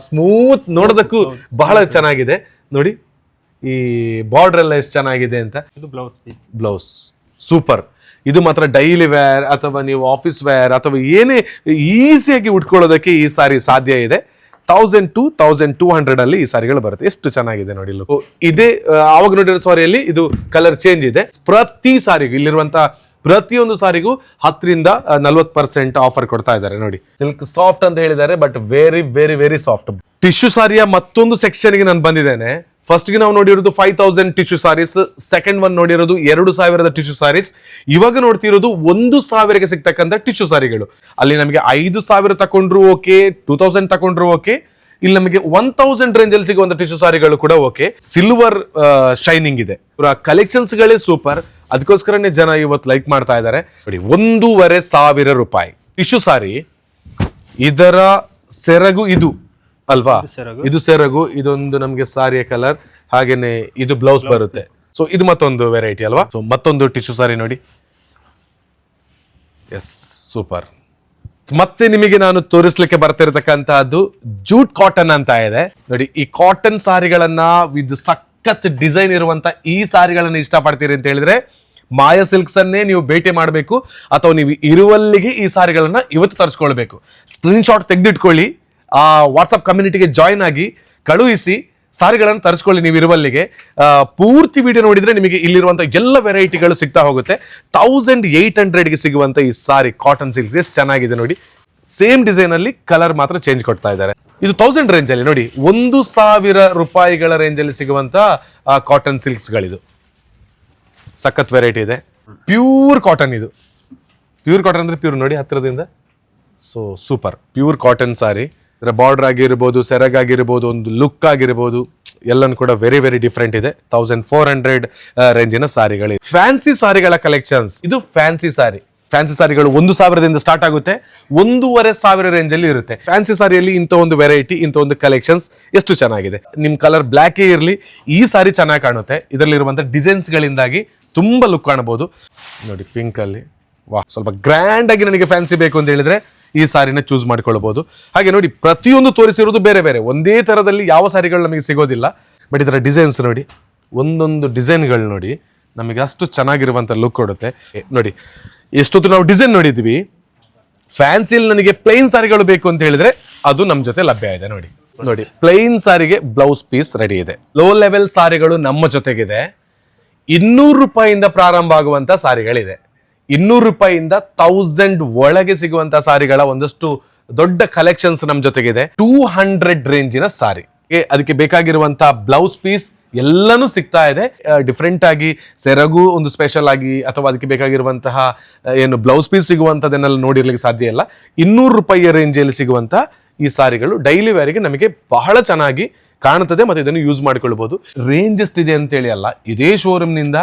ಸ್ಮೂತ್ ನೋಡೋದಕ್ಕೂ ಬಹಳ ಚೆನ್ನಾಗಿದೆ. ನೋಡಿ. ಈ ಬಾರ್ಡರ್ ಎಲ್ಲ ಎಷ್ಟು ಚೆನ್ನಾಗಿದೆ ಅಂತ? ಇದು ಬ್ಲೌಸ್ ಪೀಸ್ ಬ್ಲೌಸ್ ಸೂಪರ್ ಇದು ಮಾತ್ರ ಡೈಲಿ ವೇರ್ ಅಥವಾ ನೀವು ಆಫೀಸ್ ವೇರ್ ಅಥವಾ ಏನೇ ಈಸಿಯಾಗಿ ಉಟ್ಕೊಳ್ಳೋದಕ್ಕೆ ಈ ಸಾರಿ ಸಾಧ್ಯ ಇದೆ. Thousand to thousand two hundred ಅಲ್ಲಿ ಈ ಸಾರಿಗಳು ಬರುತ್ತೆ. ಎಷ್ಟು ಚೆನ್ನಾಗಿದೆ ನೋಡಿ look. ಇದೇ ಆವಾಗ ನೋಡಿರೋ ಸಾರಿಯಲ್ಲಿ ಇದು ಕಲರ್ ಚೇಂಜ್ ಇದೆ. ಪ್ರತಿ ಸಾರಿಗೂ ಇಲ್ಲಿರುವಂತ ಪ್ರತಿಯೊಂದು ಸಾರಿಗೂ ಹತ್ತರಿಂದ ನಲ್ವತ್ತು ಪರ್ಸೆಂಟ್ ಆಫರ್ ಕೊಡ್ತಾ ಇದ್ದಾರೆ ನೋಡಿ. ಸಿಲ್ಕ್ ಸಾಫ್ಟ್ ಅಂತ ಹೇಳಿದ್ದಾರೆ but very very very soft tissue ಸಾರಿಯ ಮತ್ತೊಂದು ಸೆಕ್ಷನ್ಗೆ ನಾನು ಬಂದಿದ್ದೇನೆ. ಫಸ್ಟ್ಗೆ ನಾವು ನೋಡಿರೋದು five thousand tissue saris second one ನೋಡಿರೋದು ಎರಡು ಸಾವಿರದ ಟಿಶ್ಯೂ ಸಾರೀಸ್ ಇವಾಗ ನೋಡ್ತಿರೋದು ಒಂದು ಸಾವಿರಕ್ಕೆ ಸಿಗ್ತಕ್ಕಂಥ ಟಿಶ್ಯೂ ಸಾರಿಗಳು ಅಲ್ಲಿ ನಮಗೆ ಐದು ಸಾವಿರ ತಕೊಂಡ್ರು ಓಕೆ ಟೂ ತೌಸಂಡ್ ತಕೊಂಡ್ರು ಓಕೆ ಇಲ್ಲಿ ನಮಗೆ ಒನ್ ತೌಸಂಡ್ ರೇಂಜ್ ಅಲ್ಲಿ ಸಿಗುವಂತ ಟಿಶ್ಯೂ ಸಾರಿಗಳು ಕೂಡ ಓಕೆ ಸಿಲ್ವರ್ ಶೈನಿಂಗ್ ಇದೆ. ಕಲೆಕ್ಷನ್ಸ್ ಗಳೇ ಸೂಪರ್ ಅದಕ್ಕೋಸ್ಕರನೇ ಜನ ಇವತ್ತು ಲೈಕ್ ಮಾಡ್ತಾ ಇದ್ದಾರೆ. ನೋಡಿ, ಒಂದೂವರೆ ಸಾವಿರ ರೂಪಾಯಿ. ಟಿಶ್ಯೂ ಸಾರಿ ಇದರ ಸೆರಗು ಇದು. ಅಲ್ವಾ? ಸೆರಗು. ಇದು ಸೆರಗು ಇದೊಂದು ನಮಗೆ ಸಾರಿಯ ಕಲರ್ ಹಾಗೇನೆ ಇದು ಬ್ಲೌಸ್ ಬರುತ್ತೆ. ಸೊ ಇದು ಮತ್ತೊಂದು ವೆರೈಟಿ ಅಲ್ವಾ? ಸೊ ಮತ್ತೊಂದು ಟಿಶ್ಯೂ ಸಾರಿ ನೋಡಿ. ಎಸ್ ಸೂಪರ್ ಮತ್ತೆ ನಿಮಗೆ ನಾನು ತೋರಿಸ್ಲಿಕ್ಕೆ ಬರ್ತಿರತಕ್ಕಂತಹದ್ದು ಜೂಟ್ ಕಾಟನ್ ಅಂತ ಇದೆ. ನೋಡಿ ಈ ಕಾಟನ್ ಸಾರಿಗಳನ್ನ ವಿದ್ ಸಖತ್ ಡಿಸೈನ್ ಇರುವಂತ ಈ ಸಾರಿಗಳನ್ನ ಇಷ್ಟಪಡ್ತೀರಿ ಅಂತ ಹೇಳಿದ್ರೆ ಮಾಯಾ ಸಿಲ್ಕ್ಸ್ ಅನ್ನೇ ನೀವು ಭೇಟಿ ಮಾಡಬೇಕು. ಅಥವಾ ನೀವು ಇರುವಲ್ಲಿಗೆ ಈ ಸಾರಿಗಳನ್ನ ಇವತ್ತು ತರಿಸ್ಕೊಳ್ಬೇಕು. Screen shot ತೆಗೆದಿಟ್ಕೊಳ್ಳಿ. ಆ ವಾಟ್ಸಪ್ ಕಮ್ಯುನಿಟಿಗೆ ಜಾಯ್ನ್ ಆಗಿ ಕಳುಹಿಸಿ ಸಾರಿಗಳನ್ನು ತರಿಸ್ಕೊಳ್ಳಿ ನೀವು ಇರುವಲ್ಲಿಗೆ. ಪೂರ್ತಿ ವಿಡಿಯೋ ನೋಡಿದರೆ ನಿಮಗೆ ಇಲ್ಲಿರುವಂಥ ಎಲ್ಲ ವೆರೈಟಿಗಳು ಸಿಗ್ತಾ ಹೋಗುತ್ತೆ. ತೌಸಂಡ್ ಏಯ್ಟ್ ಹಂಡ್ರೆಡ್ಗೆ ಸಿಗುವಂಥ ಈ ಸಾರಿ ಕಾಟನ್ ಸಿಲ್ಕ್ ಎಷ್ಟು ಚೆನ್ನಾಗಿದೆ ನೋಡಿ. ಸೇಮ್ ಡಿಸೈನ್ ಅಲ್ಲಿ ಕಲರ್ ಮಾತ್ರ ಚೇಂಜ್ ಕೊಡ್ತಾ ಇದ್ದಾರೆ. ಇದು ತೌಸಂಡ್ ರೇಂಜ್ ಅಲ್ಲಿ ನೋಡಿ. ಒಂದು ಸಾವಿರ ರೂಪಾಯಿಗಳ ರೇಂಜ್ ಅಲ್ಲಿ ಸಿಗುವಂತ ಕಾಟನ್ ಸಿಲ್ಕ್ಸ್ಗಳಿದು ಸಖತ್ ವೆರೈಟಿ ಇದೆ. ಪ್ಯೂರ್ ಕಾಟನ್ ಇದು. ಪ್ಯೂರ್ ಕಾಟನ್ ಅಂದ್ರೆ ಪ್ಯೂರ್ ನೋಡಿ ಹತ್ತಿರದಿಂದ. So super pure cotton sari ಇದರ ಬಾರ್ಡರ್ ಆಗಿರ್ಬೋದು, ಸೆರಗ್ ಆಗಿರ್ಬೋದು, ಒಂದು ಲುಕ್ ಆಗಿರ್ಬೋದು, ಎಲ್ಲನೂ ಕೂಡ ವೆರಿ ವೆರಿ ಡಿಫ್ರೆಂಟ್ ಇದೆ. ತೌಸಂಡ್ ಫೋರ್ ಹಂಡ್ರೆಡ್ ರೇಂಜಿನ ಸಾರಿಗಳು ಫ್ಯಾನ್ಸಿ ಸಾರಿಗಳ ಕಲೆಕ್ಷನ್ಸ್ ಇದು ಫ್ಯಾನ್ಸಿ ಸಾರಿ. ಫ್ಯಾನ್ಸಿ ಸಾರಿಗಳು ಒಂದು ಸಾವಿರದಿಂದ ಸ್ಟಾರ್ಟ್ ಆಗುತ್ತೆ. ಒಂದೂವರೆ ಸಾವಿರ ರೇಂಜ್ ಅಲ್ಲಿ ಇರುತ್ತೆ. ಫ್ಯಾನ್ಸಿ ಸಾರಿಯಲ್ಲಿ ಇಂಥ ಒಂದು ವೆರೈಟಿ ಇಂಥ ಒಂದು ಕಲೆಕ್ಷನ್ಸ್ ಎಷ್ಟು ಚೆನ್ನಾಗಿದೆ. ನಿಮ್ಮ ಕಲರ್ ಬ್ಲ್ಯಾಕೇ ಇರಲಿ, ಈ ಸಾರಿ ಚೆನ್ನಾಗಿ ಕಾಣುತ್ತೆ. ಇದರಲ್ಲಿರುವಂಥ ಡಿಸೈನ್ಸ್ಗಳಿಂದಾಗಿ ತುಂಬಾ ಲುಕ್ ಕಾಣಬಹುದು ನೋಡಿ ಪಿಂಕ್ ಅಲ್ಲಿ. ವಾ ಸ್ವಲ್ಪ ಗ್ರ್ಯಾಂಡ್ ಆಗಿ ನನಗೆ ಫ್ಯಾನ್ಸಿ ಬೇಕು ಅಂತ ಹೇಳಿದ್ರೆ ಈ ಸಾರಿನ ಚೂಸ್ ಮಾಡಿಕೊಳ್ಳಬಹುದು. ಹಾಗೆ ನೋಡಿ, ಪ್ರತಿಯೊಂದು ತೋರಿಸಿರೋದು ಬೇರೆ ಬೇರೆ. ಒಂದೇ ತರದಲ್ಲಿ ಯಾವ ಸಾರಿಗಳು ನಮಗೆ ಸಿಗೋದಿಲ್ಲ. ಬಟ್ ಇದರ ಡಿಸೈನ್ಸ್ ನೋಡಿ, ಒಂದೊಂದು ಡಿಸೈನ್ಗಳು ನೋಡಿ ನಮಗೆ ಅಷ್ಟು ಚೆನ್ನಾಗಿರುವಂತ ಲುಕ್ ಕೊಡುತ್ತೆ. ನೋಡಿ, ಎಷ್ಟೊತ್ತು ನಾವು ಡಿಸೈನ್ ನೋಡಿದ್ವಿ ಫ್ಯಾನ್ಸಿಲ್ ನನಗೆ ಪ್ಲೈನ್ ಸಾರಿಗಳು ಬೇಕು ಅಂತ ಹೇಳಿದ್ರೆ ಅದು ನಮ್ಮ ಜೊತೆ ಲಭ್ಯ ಇದೆ ನೋಡಿ. ನೋಡಿ ಪ್ಲೈನ್ ಸಾರಿಗೆ ಬ್ಲೌಸ್ ಪೀಸ್ ರೆಡಿ ಇದೆ. ಲೋ ಲೆವೆಲ್ ಸಾರಿಗಳು ನಮ್ಮ ಜೊತೆಗಿದೆ. ಇನ್ನೂರು ರೂಪಾಯಿಯಿಂದ ಪ್ರಾರಂಭ ಆಗುವಂತ ಸಾರಿಗಳಿದೆ. ಇನ್ನೂರು ರೂಪಾಯಿಯಿಂದ ತೌಸಂಡ್ ಒಳಗೆ ಸಿಗುವಂತ ಸಾರಿಗಳ ಒಂದಷ್ಟು ದೊಡ್ಡ ಕಲೆಕ್ಷನ್ಸ್ ನಮ್ಮ ಜೊತೆಗಿದೆ. ಟೂ ಹಂಡ್ರೆಡ್ ರೇಂಜಿನ ಸಾರಿ. ಅದಕ್ಕೆ ಬೇಕಾಗಿರುವಂತ ಬ್ಲೌಸ್ ಪೀಸ್ ಎಲ್ಲನೂ ಸಿಗ್ತಾ ಇದೆ. ಡಿಫ್ರೆಂಟ್ ಆಗಿ ಸೆರಗು ಒಂದು ಸ್ಪೆಷಲ್ ಆಗಿ ಅಥವಾ ಅದಕ್ಕೆ ಬೇಕಾಗಿರುವಂತಹ ಏನು ಬ್ಲೌಸ್ ಪೀಸ್ ಸಿಗುವಂಥದ್ದನ್ನೆಲ್ಲ ನೋಡಿರ್ಲಿಕ್ಕೆ ಸಾಧ್ಯ ಇಲ್ಲ. ಇನ್ನೂರು ರೂಪಾಯಿಯ ರೇಂಜಲ್ಲಿ ಸಿಗುವಂತ ಈ ಸಾರಿಗಳು ಡೈಲಿ ವೇರಿಗೆ ನಮಗೆ ಬಹಳ ಚೆನ್ನಾಗಿ ಕಾಣುತ್ತದೆ ಮತ್ತೆ ಇದನ್ನು ಯೂಸ್ ಮಾಡಿಕೊಳ್ಬಹುದು ರೇಂಜ್ ಎಷ್ಟಿದೆ ಅಂತೇಳಿ ಅಲ್ಲ, ಇದೇ ಶೋರೂಮ್ನಿಂದ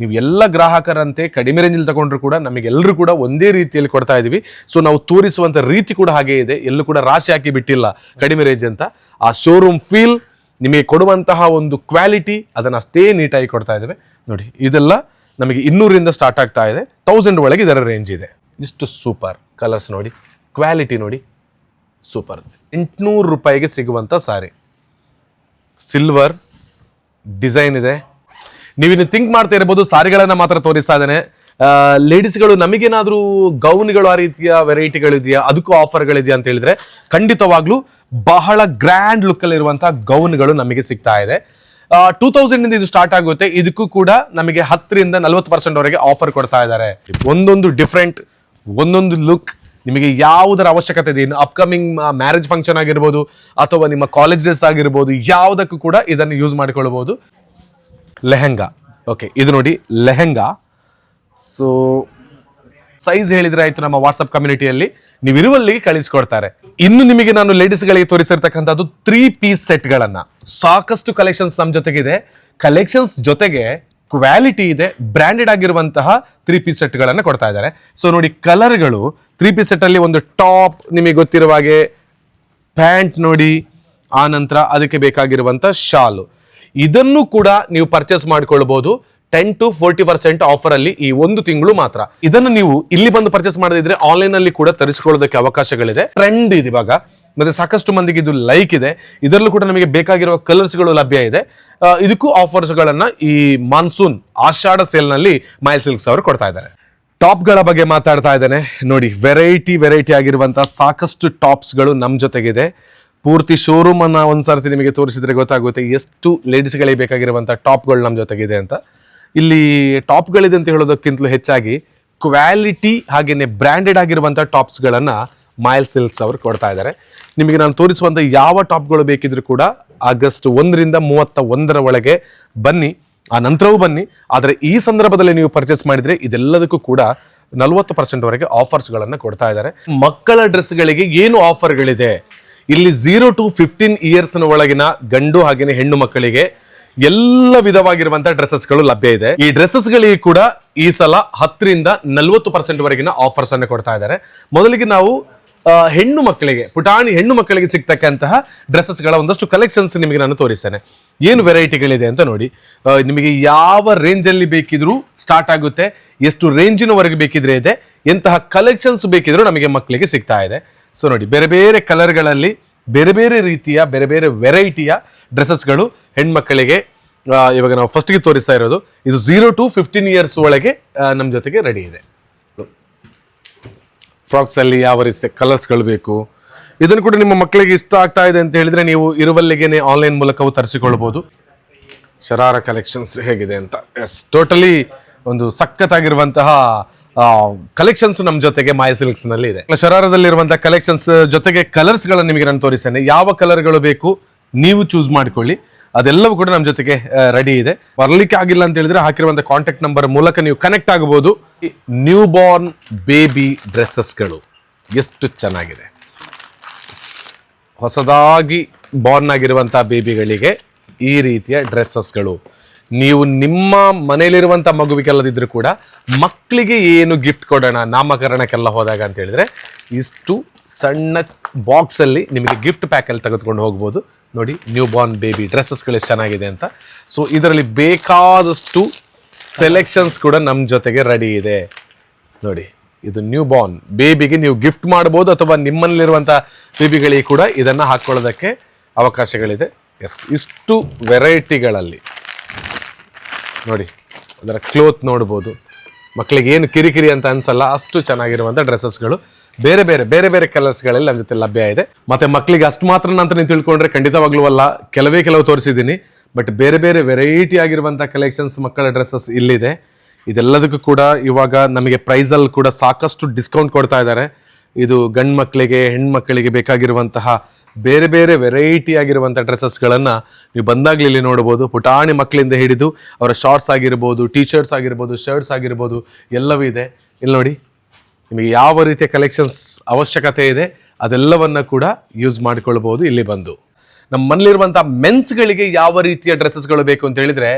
ನೀವು ಎಲ್ಲ ಗ್ರಾಹಕರಂತೆ ಕಡಿಮೆ ರೇಂಜಲ್ಲಿ ತಗೊಂಡ್ರು ಕೂಡ ನಮಗೆಲ್ಲರೂ ಕೂಡ ಒಂದೇ ರೀತಿಯಲ್ಲಿ ಕೊಡ್ತಾ ಇದ್ದೀವಿ ಸೊ ನಾವು ತೋರಿಸುವಂಥ ರೀತಿ ಕೂಡ ಹಾಗೆ ಇದೆ. ಎಲ್ಲೂ ಕೂಡ ರಾಶಿ ಹಾಕಿ ಬಿಟ್ಟಿಲ್ಲ ಕಡಿಮೆ ರೇಂಜ್ ಅಂತ. ಆ ಶೋರೂಮ್ ಫೀಲ್ ನಿಮಗೆ ಕೊಡುವಂತಹ ಒಂದು ಕ್ವಾಲಿಟಿ ಅದನ್ನು ಅಷ್ಟೇ ನೀಟಾಗಿ ಕೊಡ್ತಾ ಇದ್ದೇವೆ ನೋಡಿ, ಇದೆಲ್ಲ ನಮಗೆ ಇನ್ನೂರಿಂದ ಸ್ಟಾರ್ಟ್ ಆಗ್ತಾ ಇದೆ. ತೌಸಂಡ್ ಒಳಗೆ ಇದರ ರೇಂಜ್ ಇದೆ. ಇಷ್ಟು ಸೂಪರ್ ಕಲರ್ಸ್ ನೋಡಿ ಕ್ವಾಲಿಟಿ ನೋಡಿ ಸೂಪರ್ ಎಂಟುನೂರು ರೂಪಾಯಿಗೆ ಸಿಗುವಂಥ ಸಾರಿ ಸಿಲ್ವರ್ ಡಿಸೈನ್ ಇದೆ. ನೀವಿನ್ನು ಥಿಂಕ್ ಮಾಡ್ತಾ ಇರ್ಬೋದು, ಸಾರಿಗಳನ್ನ ಮಾತ್ರ ತೋರಿಸ್ತಾ ಇದ್ದೇನೆ. ಲೇಡೀಸ್ಗಳು ನಮಗೇನಾದರೂ ಗೌನ್ಗಳು ಆ ರೀತಿಯ ವೆರೈಟಿಗಳು ಇದೆಯಾ ಅದಕ್ಕೂ ಆಫರ್ಗಳಿದೆಯಾ ಅಂತ ಹೇಳಿದ್ರೆ, ಖಂಡಿತವಾಗ್ಲೂ ಬಹಳ ಗ್ರ್ಯಾಂಡ್ ಲುಕ್ ಅಲ್ಲಿ ಇರುವಂತಹ ಗೌನ್ಗಳು ನಮಗೆ ಸಿಗ್ತಾ ಇದೆ. ಟೂ ತೌಸಂಡ್ ಇಂದ ಸ್ಟಾರ್ಟ್ ಆಗುತ್ತೆ. ಇದಕ್ಕೂ ಕೂಡ ನಮಗೆ ಹತ್ತರಿಂದ ನಲವತ್ತು ಪರ್ಸೆಂಟ್ ವರೆಗೆ ಆಫರ್ ಕೊಡ್ತಾ ಇದ್ದಾರೆ. ಒಂದೊಂದು ಡಿಫ್ರೆಂಟ್ ಒಂದೊಂದು ಲುಕ್ ನಿಮಗೆ ಯಾವುದರ ಅವಶ್ಯಕತೆ ಇದೆ? ಇನ್ನು ಅಪ್ಕಮಿಂಗ್ ಮ್ಯಾರೇಜ್ ಫಂಕ್ಷನ್ ಆಗಿರ್ಬೋದು, ಅಥವಾ ನಿಮ್ಮ ಕಾಲೇಜ್ ಡ್ರೆಸ್ ಆಗಿರ್ಬೋದು, ಯಾವುದಕ್ಕೂ ಕೂಡ ಇದನ್ನು ಯೂಸ್ ಮಾಡಿಕೊಳ್ಬಹುದು ಲೆಹಂಗಾ. ಓಕೆ ಇದು ನೋಡಿ ಲೆಹೆಂಗಾ. ಸೊ ಸೈಜ್ ಹೇಳಿದ್ರೆ ಆಯ್ತು ನಮ್ಮ ವಾಟ್ಸಪ್ ಕಮ್ಯುನಿಟಿಯಲ್ಲಿ ನೀವು ಇರುವಲ್ಲಿಗೆ ಕಳಿಸ್ಕೊಡ್ತಾರೆ. ಇನ್ನು ನಿಮಗೆ ನಾನು ಲೇಡೀಸ್ಗಳಿಗೆ ತೋರಿಸಿರ್ತಕ್ಕಂಥದ್ದು ತ್ರೀ ಪೀಸ್ ಸೆಟ್ಗಳನ್ನು ಸಾಕಷ್ಟು ಕಲೆಕ್ಷನ್ಸ್ ನಮ್ಮ ಜೊತೆಗಿದೆ. ಕಲೆಕ್ಷನ್ಸ್ ಜೊತೆಗೆ ಕ್ವಾಲಿಟಿ ಇದೆ ಬ್ರ್ಯಾಂಡೆಡ್ ಆಗಿರುವಂತಹ ತ್ರೀ ಪೀಸ್ ಸೆಟ್ಗಳನ್ನು ಕೊಡ್ತಾ ಇದ್ದಾರೆ. ಸೊ ನೋಡಿ ಕಲರ್ಗಳು ತ್ರೀ ಪೀಸ್ ಸೆಟ್ಟಲ್ಲಿ ಒಂದು ಟಾಪ್ ನಿಮಗೆ ಗೊತ್ತಿರುವ ಹಾಗೆ ಪ್ಯಾಂಟ್ ನೋಡಿ, ಆ ನಂತರ ಅದಕ್ಕೆ ಬೇಕಾಗಿರುವಂಥ ಶಾಲು. ಇದನ್ನು ಕೂಡ ನೀವು ಪರ್ಚೇಸ್ ಮಾಡ್ಕೊಳ್ಬಹುದು ten to forty percent offer ಅಲ್ಲಿ ಈ ಒಂದು ತಿಂಗಳು ಮಾತ್ರ. ಇದನ್ನು ನೀವು ಇಲ್ಲಿ ಬಂದು ಪರ್ಚೇಸ್ ಮಾಡದಿದ್ರೆ ಆನ್ಲೈನ್ ಅಲ್ಲಿ ಕೂಡ ತರಿಸಿಕೊಳ್ಳೋದಕ್ಕೆ ಅವಕಾಶಗಳಿದೆ. ಟ್ರೆಂಡ್ ಇದೆ ಇವಾಗ. ಮತ್ತೆ ಸಾಕಷ್ಟು ಮಂದಿಗೆ ಇದು ಲೈಕ್ ಇದೆ. ಇದರಲ್ಲೂ ಕೂಡ ನಮಗೆ ಬೇಕಾಗಿರುವ ಕಲರ್ಸ್ಗಳು ಲಭ್ಯ ಇದೆ. ಇದಕ್ಕೂ ಆಫರ್ಸ್ ಗಳನ್ನ ಈ ಮಾನ್ಸೂನ್ ಆಷಾಢ ಸೇಲ್ನಲ್ಲಿ ಮೈಲ್ ಸಿಲ್ಕ್ಸ್ ಅವರು ಕೊಡ್ತಾ ಇದ್ದಾರೆ. ಟಾಪ್ಗಳ ಬಗ್ಗೆ ಮಾತಾಡ್ತಾ ಇದ್ದೇನೆ. ನೋಡಿ ವೆರೈಟಿ ವೆರೈಟಿ ಆಗಿರುವಂತಹ ಸಾಕಷ್ಟು ಟಾಪ್ಸ್ಗಳು ನಮ್ಮ ಜೊತೆಗಿದೆ. ಪೂರ್ತಿ ಶೋರೂಮ್ ಅನ್ನ ಒಂದ್ಸರ್ತಿ ನಿಮಗೆ ತೋರಿಸಿದ್ರೆ ಗೊತ್ತಾಗುತ್ತೆ ಎಷ್ಟು ಲೇಡೀಸ್ಗಳಿಗೆ ಬೇಕಾಗಿರುವಂತಹ ಟಾಪ್ಗಳು ನಮ್ಮ ಜೊತೆಗಿದೆ ಅಂತ. ಇಲ್ಲಿ ಟಾಪ್ಗಳಿದೆ ಅಂತ ಹೇಳೋದಕ್ಕಿಂತಲೂ ಹೆಚ್ಚಾಗಿ ಕ್ವಾಲಿಟಿ ಹಾಗೇನೆ ಬ್ರ್ಯಾಂಡೆಡ್ ಆಗಿರುವಂತಹ ಟಾಪ್ಸ್ಗಳನ್ನು ಮೈಲ್ ಸಿಲ್ಕ್ಸ್ ಅವರು ಕೊಡ್ತಾ ಇದ್ದಾರೆ. ನಿಮಗೆ ನಾನು ತೋರಿಸುವಂತ ಯಾವ ಟಾಪ್ಗಳು ಬೇಕಿದ್ರು ಕೂಡ ಆಗಸ್ಟ್ ಒಂದರಿಂದ ಮೂವತ್ತ ಒಂದರ ಒಳಗೆ ಬನ್ನಿ, ಆ ನಂತರವೂ ಬನ್ನಿ. ಆದರೆ ಈ ಸಂದರ್ಭದಲ್ಲಿ ನೀವು ಪರ್ಚೇಸ್ ಮಾಡಿದ್ರೆ ಇದೆಲ್ಲದಕ್ಕೂ ಕೂಡ ನಲವತ್ತು ಪರ್ಸೆಂಟ್ ವರೆಗೆ ಆಫರ್ಸ್ಗಳನ್ನು ಕೊಡ್ತಾ ಇದ್ದಾರೆ. ಮಕ್ಕಳ ಡ್ರೆಸ್ಗಳಿಗೆ ಏನು ಆಫರ್ಗಳಿದೆ ಇಲ್ಲಿ ಝೀರೋ ಟು ಫಿಫ್ಟೀನ್ ಇಯರ್ಸ್ನ ಒಳಗಿನ ಗಂಡು ಹಾಗೆಯೇ ಹೆಣ್ಣು ಮಕ್ಕಳಿಗೆ ಎಲ್ಲ ವಿಧವಾಗಿರುವಂತಹ ಡ್ರೆಸ್ಸಸ್ಗಳು ಲಭ್ಯ ಇದೆ. ಈ ಡ್ರೆಸ್ಸಸ್ಗಳಿಗೆ ಕೂಡ ಈ ಸಲ ಹತ್ತರಿಂದ ನಲವತ್ತು ಪರ್ಸೆಂಟ್ ವರೆಗಿನ ಆಫರ್ಸ್ ಅನ್ನು ಕೊಡ್ತಾ ಇದ್ದಾರೆ. ಮೊದಲಿಗೆ ನಾವು ಹೆಣ್ಣು ಮಕ್ಕಳಿಗೆ, ಪುಟಾಣಿ ಹೆಣ್ಣು ಮಕ್ಕಳಿಗೆ ಸಿಗ್ತಕ್ಕಂತಹ ಡ್ರೆಸ್ಸಸ್ಗಳ ಒಂದಷ್ಟು ಕಲೆಕ್ಷನ್ಸ್ ನಿಮಗೆ ನಾನು ತೋರಿಸ್ತೇನೆ. ಏನು ವೆರೈಟಿಗಳಿದೆ ಅಂತ ನೋಡಿ. ನಿಮಗೆ ಯಾವ ರೇಂಜಲ್ಲಿ ಬೇಕಿದ್ರೂ ಸ್ಟಾರ್ಟ್ ಆಗುತ್ತೆ, ಎಷ್ಟು ರೇಂಜಿನವರೆಗೆ ಬೇಕಿದ್ರೆ ಇದೆ, ಎಂತಹ ಕಲೆಕ್ಷನ್ಸ್ ಬೇಕಿದ್ರೂ ನಮಗೆ ಮಕ್ಕಳಿಗೆ ಸಿಗ್ತಾ ಇದೆ. ಸೊ ನೋಡಿ, ಬೇರೆ ಬೇರೆ ಕಲರ್ಗಳಲ್ಲಿ ಬೇರೆ ಬೇರೆ ರೀತಿಯ, ಬೇರೆ ಬೇರೆ ವೆರೈಟಿಯ ಡ್ರೆಸ್ಸಸ್ಗಳು ಹೆಣ್ಮಕ್ಕಳಿಗೆ ಇವಾಗ ನಾವು ಫಸ್ಟ್ಗೆ ತೋರಿಸ್ತಾ ಇರೋದು. ಇದು ಝೀರೋ ಟು ಫಿಫ್ಟೀನ್ ಇಯರ್ಸ್ ಒಳಗೆ ನಮ್ಮ ಜೊತೆಗೆ ರೆಡಿ ಇದೆ. ಫ್ರಾಕ್ಸಲ್ಲಿ ಯಾವ ರೀತಿ ಕಲರ್ಸ್ಗಳು ಬೇಕು, ಇದನ್ನು ಕೂಡ ನಿಮ್ಮ ಮಕ್ಕಳಿಗೆ ಇಷ್ಟ ಆಗ್ತಾ ಇದೆ ಅಂತ ಹೇಳಿದ್ರೆ ನೀವು ಇರುವಲ್ಲಿಗೆನೆ ಆನ್ಲೈನ್ ಮೂಲಕವೂ ತರಿಸಿಕೊಳ್ಬಹುದು ಶರಾರ ಕಲೆಕ್ಷನ್ಸ್ ಹೇಗಿದೆ ಅಂತ. ಎಸ್ ಟೋಟಲಿ ಒಂದು ಸಖತ್ತಾಗಿರುವಂತಹ ಕಲೆಕ್ಷನ್ಸ್ ನಮ್ಮ ಜೊತೆಗೆ ಮಾಯ ಸಿಲ್ಕ್ಸ್ನಲ್ಲಿ ಇದೆ. ಶರಾರದಲ್ಲಿರುವಂತಹ ಕಲೆಕ್ಷನ್ಸ್ ಜೊತೆಗೆ ಕಲರ್ಸ್ ಗಳನ್ನ ನಿಮಗೆ ನಾನು ತೋರಿಸ್ತೇನೆ. ಯಾವ ಕಲರ್ಗಳು ಬೇಕು ನೀವು ಚೂಸ್ ಮಾಡ್ಕೊಳ್ಳಿ. ಅದೆಲ್ಲವೂ ಕೂಡ ನಮ್ಮ ಜೊತೆಗೆ ರೆಡಿ ಇದೆ. ಬರಲಿಕ್ಕೆ ಆಗಿಲ್ಲ ಅಂತ ಹೇಳಿದ್ರೆ ಹಾಕಿರುವಂತಹ ಕಾಂಟ್ಯಾಕ್ಟ್ ನಂಬರ್ ಮೂಲಕ ನೀವು ಕನೆಕ್ಟ್ ಆಗಬಹುದು. ನ್ಯೂ ಬಾರ್ನ್ ಬೇಬಿ ಡ್ರೆಸ್ಸಸ್ಗಳು ಎಷ್ಟು ಚೆನ್ನಾಗಿದೆ. ಹೊಸದಾಗಿ ಬಾರ್ನ್ ಆಗಿರುವಂತಹ ಬೇಬಿಗಳಿಗೆ ಈ ರೀತಿಯ ಡ್ರೆಸ್ಸಸ್ಗಳು ನೀವು ನಿಮ್ಮ ಮನೆಯಲ್ಲಿರುವಂಥ ಮಗುವಿಗೆಲ್ಲದಿದ್ದರೂ ಕೂಡ ಮಕ್ಕಳಿಗೆ ಏನು ಗಿಫ್ಟ್ ಕೊಡೋಣ, ನಾಮಕರಣಕ್ಕೆಲ್ಲ ಹೋದಾಗ ಅಂತ ಹೇಳಿದ್ರೆ ಇಷ್ಟು ಸಣ್ಣ ಬಾಕ್ಸಲ್ಲಿ ನಿಮಗೆ ಗಿಫ್ಟ್ ಪ್ಯಾಕಲ್ಲಿ ತೆಗೆದುಕೊಂಡು ಹೋಗ್ಬೋದು. ನೋಡಿ ನ್ಯೂ ಬಾರ್ನ್ ಬೇಬಿ ಡ್ರೆಸ್ಸಸ್ಗಳು ಎಷ್ಟು ಚೆನ್ನಾಗಿದೆ ಅಂತ. ಸೊ ಇದರಲ್ಲಿ ಬೇಕಾದಷ್ಟು ಸೆಲೆಕ್ಷನ್ಸ್ ಕೂಡ ನಮ್ಮ ಜೊತೆಗೆ ರೆಡಿ ಇದೆ. ನೋಡಿ, ಇದು ನ್ಯೂ ಬಾರ್ನ್ ಬೇಬಿಗೆ ನೀವು ಗಿಫ್ಟ್ ಮಾಡ್ಬೋದು ಅಥವಾ ನಿಮ್ಮಲ್ಲಿರುವಂಥ ಬೇಬಿಗಳಿಗೆ ಕೂಡ ಇದನ್ನು ಹಾಕ್ಕೊಳ್ಳೋದಕ್ಕೆ ಅವಕಾಶಗಳಿದೆ. ಎಸ್ ಇಷ್ಟು ವೆರೈಟಿಗಳಲ್ಲಿ ನೋಡಿ, ಅದರ ಕ್ಲೋತ್ ನೋಡ್ಬೋದು. ಮಕ್ಕಳಿಗೆ ಏನು ಕಿರಿಕಿರಿ ಅಂತ ಅನ್ಸಲ್ಲ, ಅಷ್ಟು ಚೆನ್ನಾಗಿರುವಂಥ ಡ್ರೆಸ್ಸಸ್ಗಳು ಬೇರೆ ಬೇರೆ ಬೇರೆ ಬೇರೆ ಕಲರ್ಸ್ಗಳಲ್ಲಿ ನಮ್ಮ ಜೊತೆ ಲಭ್ಯ ಇದೆ. ಮತ್ತೆ ಮಕ್ಕಳಿಗೆ ಅಷ್ಟು ಮಾತ್ರ ಅಂತ ನೀವು ತಿಳ್ಕೊಂಡ್ರೆ ಖಂಡಿತವಾಗ್ಲೂ ಅಲ್ಲ, ಕೆಲವೇ ಕೆಲವು ತೋರಿಸಿದ್ದೀನಿ. ಬಟ್ ಬೇರೆ ಬೇರೆ ವೆರೈಟಿ ಆಗಿರುವಂಥ ಕಲೆಕ್ಷನ್ಸ್ ಮಕ್ಕಳ ಡ್ರೆಸ್ಸಸ್ ಇಲ್ಲಿದೆ. ಇದೆಲ್ಲದಕ್ಕೂ ಕೂಡ ಇವಾಗ ನಮಗೆ ಪ್ರೈಸಲ್ಲಿ ಕೂಡ ಸಾಕಷ್ಟು ಡಿಸ್ಕೌಂಟ್ ಕೊಡ್ತಾ ಇದ್ದಾರೆ. ಇದು ಗಂಡು ಮಕ್ಕಳಿಗೆ ಹೆಣ್ಮಕ್ಕಳಿಗೆ ಬೇಕಾಗಿರುವಂತಹ ಬೇರೆ ಬೇರೆ ವೆರೈಟಿ ಆಗಿರುವಂಥ ಡ್ರೆಸ್ಸಸ್ಗಳನ್ನು ನೀವು ಬಂದಾಗಲಿ ಇಲ್ಲಿ ನೋಡ್ಬೋದು ಪುಟಾಣಿ ಮಕ್ಕಳಿಂದ ಹಿಡಿದು ಅವರ ಶಾರ್ಟ್ಸ್ ಆಗಿರ್ಬೋದು ಟೀ ಶರ್ಟ್ಸ್ ಆಗಿರ್ಬೋದು ಶರ್ಟ್ಸ್ ಆಗಿರ್ಬೋದು ಎಲ್ಲವೂ ಇದೆ. ಇಲ್ಲಿ ನೋಡಿ, ನಿಮಗೆ ಯಾವ ರೀತಿಯ ಕಲೆಕ್ಷನ್ಸ್ ಅವಶ್ಯಕತೆ ಇದೆ ಅದೆಲ್ಲವನ್ನ ಕೂಡ ಯೂಸ್ ಮಾಡಿಕೊಳ್ಬೋದು ಇಲ್ಲಿ ಬಂದು. ನಮ್ಮ ಮನೇಲಿರುವಂತಹ ಮೆನ್ಸ್ಗಳಿಗೆ ಯಾವ ರೀತಿಯ ಡ್ರೆಸ್ಸಸ್ಗಳು ಬೇಕು ಅಂತ ಹೇಳಿದ್ರೆ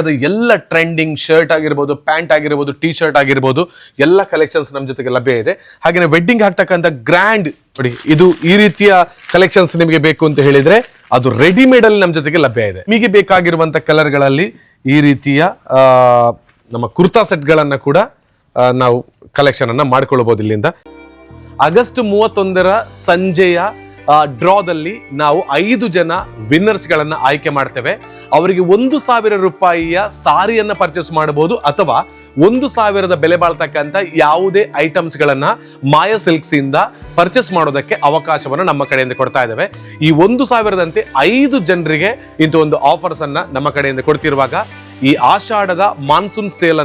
ಅದು ಎಲ್ಲ ಟ್ರೆಂಡಿಂಗ್ ಶರ್ಟ್ ಆಗಿರ್ಬೋದು, ಪ್ಯಾಂಟ್ ಆಗಿರ್ಬೋದು ಟೀ ಶರ್ಟ್ ಆಗಿರ್ಬೋದು, ಎಲ್ಲ ಕಲೆಕ್ಷನ್ಸ್ ನಮ್ಮ ಜೊತೆಗೆ ಲಭ್ಯ ಇದೆ. ಹಾಗೆಯೇ ವೆಡ್ಡಿಂಗ್ ಆಗ್ತಕ್ಕಂಥ ಗ್ರ್ಯಾಂಡ್, ನೋಡಿ, ಇದು ಈ ರೀತಿಯ ಕಲೆಕ್ಷನ್ಸ್ ನಿಮಗೆ ಬೇಕು ಅಂತ ಹೇಳಿದ್ರೆ, ಅದು ರೆಡಿಮೇಡ್ ಅಲ್ಲಿ ನಮ್ಮ ಜೊತೆಗೆ ಲಭ್ಯ ಇದೆ. ನಿಮಗೆ ಬೇಕಾಗಿರುವಂತ ಕಲರ್ಗಳಲ್ಲಿ ಈ ರೀತಿಯ ನಮ್ಮ ಕುರ್ತಾ ಸೆಟ್ಗಳನ್ನು ಕೂಡ ನಾವು ಕಲೆಕ್ಷನ್ ಅನ್ನ ಮಾಡ್ಕೊಳ್ಬಹುದು ಇಲ್ಲಿಂದ. ಆಗಸ್ಟ್ ಮೂವತ್ತೊಂದರ ಸಂಜೆಯ ಡ್ರಾದಲ್ಲಿ ನಾವು ಐದು ಜನ ವಿನ್ನರ್ಸ್ ಗಳನ್ನ ಆಯ್ಕೆ ಮಾಡ್ತೇವೆ. ಅವರಿಗೆ ಒಂದು ಸಾವಿರ ರೂಪಾಯಿಯ ಸಾರಿಯನ್ನ ಪರ್ಚೇಸ್ ಮಾಡಬಹುದು ಅಥವಾ ಒಂದು ಸಾವಿರದ ಬೆಲೆ ಬಾಳ್ತಕ್ಕಂಥ ಯಾವುದೇ ಐಟಮ್ಸ್ ಗಳನ್ನ ಮಾಯ ಸಿಲ್ಕ್ಸ್ ಇಂದ ಪರ್ಚೇಸ್ ಮಾಡೋದಕ್ಕೆ ಅವಕಾಶವನ್ನು ನಮ್ಮ ಕಡೆಯಿಂದ ಕೊಡ್ತಾ ಇದ್ದೇವೆ ಈ ಒಂದು ಸಾವಿರದಂತೆ ಐದು ಜನರಿಗೆ ಇಂಥ ಒಂದು ಆಫರ್ಸ್ ಅನ್ನ ನಮ್ಮ ಕಡೆಯಿಂದ ಕೊಡ್ತಿರುವಾಗ ಈ ಆಷಾಢದ ಮಾನ್ಸೂನ್ ಸೇಲ್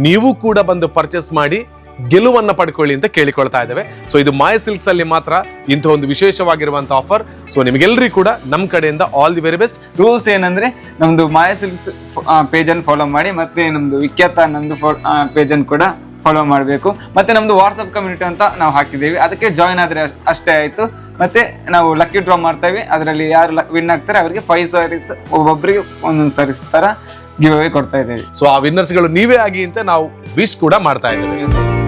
ನೀವು ಕೂಡ ಬಂದು ಪರ್ಚೇಸ್ ಮಾಡಿ ಗೆಲುವನ್ನ ಪಡ್ಕೊಳ್ಳಿ ಅಂತ ಕೇಳಿಕೊಳ್ತಾ ಇದ್ದೇವೆ. ಸೊ ಇದು ಮಾಯ ಸಿಲ್ಕ್ಸ್ ಅಲ್ಲಿ ಮಾತ್ರ ಇಂಥ ಒಂದು ವಿಶೇಷವಾಗಿರುವಂತಹ ಆಫರ್ ಸೊ ನಿಮಗೆಲ್ಲರಿಗೂ ಕೂಡ ನಮ್ಮ ಕಡೆಯಿಂದ all the very best rules ಏನಂದ್ರೆ ನಮ್ದು ಮಾಯ ಸಿಲ್ಕ್ಸ್ ಪೇಜ್ ಅನ್ನು ಫಾಲೋ ಮಾಡಿ ಮತ್ತೆ ನಮ್ದು ವಿಖ್ಯಾತ ನಂದು ಪೇಜ್ ಅನ್ನು ಕೂಡ ಫಾಲೋ ಮಾಡಬೇಕು. ಮತ್ತೆ ನಮ್ದು ವಾಟ್ಸಪ್ ಕಮ್ಯುನಿಟಿ ಅಂತ ನಾವು ಹಾಕಿದ್ದೀವಿ. ಅದಕ್ಕೆ ಜಾಯಿನ್ ಆದ್ರೆ ಅಷ್- ಅಷ್ಟೇ ಆಯ್ತು. ಮತ್ತೆ ನಾವು ಲಕ್ಕಿ ಡ್ರಾ ಮಾಡ್ತೇವೆ. ಅದರಲ್ಲಿ ಯಾರು ವಿನ್ ಆಗ್ತಾರೆ ಅವರಿಗೆ ಫೈವ್ ಸಾರೀಸ್ ಒಬ್ಬೊಬ್ಬರಿಗೆ ಒಂದೊಂದು ಸಾರೀಸ್ ತರ ಗಿವ್ ಅವೇ ಕೊಡ್ತಾ ಇದ್ದೇವೆ. ಸೊ ಆ ವಿನ್ನರ್ಸ್ಗಳು ನೀವೇ ಆಗಿ ಅಂತ ನಾವು ವಿಶ್ ಕೂಡ ಮಾಡ್ತಾ ಇದ್ದೇವೆ.